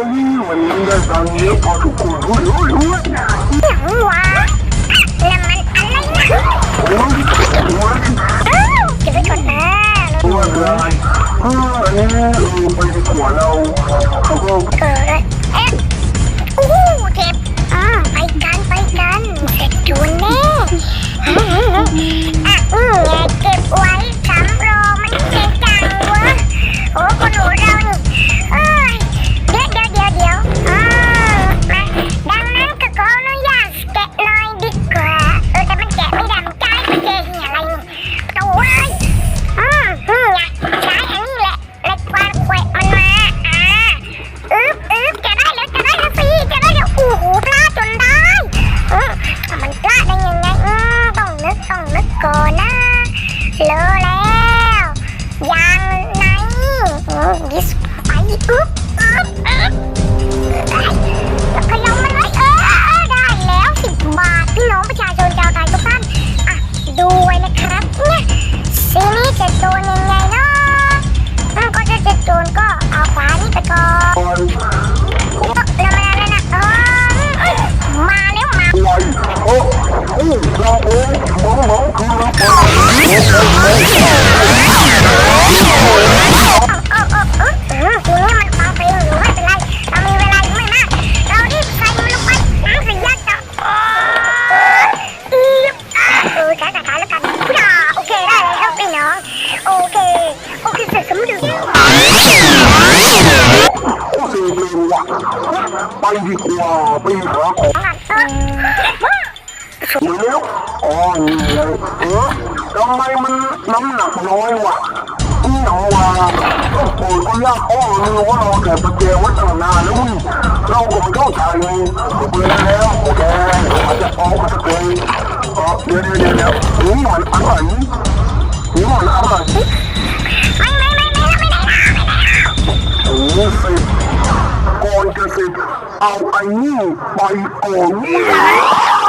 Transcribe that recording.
มันนี้ได้ตังเยอะพอทุกคนรู้รู้รู้หนังวะแล้วมันอะไรนะโอ้ยโอ้ยอ้าวเก็บไว้ก่อนนะตัวอะไรเอออันนี้เออไปดีกว่าเราเขาก็เออเอ๊ะอู้ อึ๊บอึ๊บอึ๊บแล้วก็ลงมันไว้เออได้แล้วสิบบาทพี่น้องประชาชนชาวไทยทุกท่านอะดูไว้นะครับเนี่ยสีนี้จะโดนยังไงเนาะอืมก็จะจะโดนก็เอาขวานี่ไปก่อนตอนแล้วมาแล้วนะเออเอ้ยมาแล้วมาไวโอ้โอ้เราโอ้ม ไปดีกว่าไปหาของเออว้าเดี๋ยวอ๋อนี่เลยเออทำไมมันน้ำหนักน้อยวะนี่หนอวะก็โผล่ก็ยากอ้อมือว่าเราแก่ประเดี๋ยวไว้ตั้งนานแล้วมึงเราก็ไม่เข้าใจไงเปิดแล้วโอเคอาจจะออกมาสักเลยเดี๋ยวเดี๋ยวเดี๋ยวนี่มันอะไรนี่มันอะไร ก่อนจะสิเ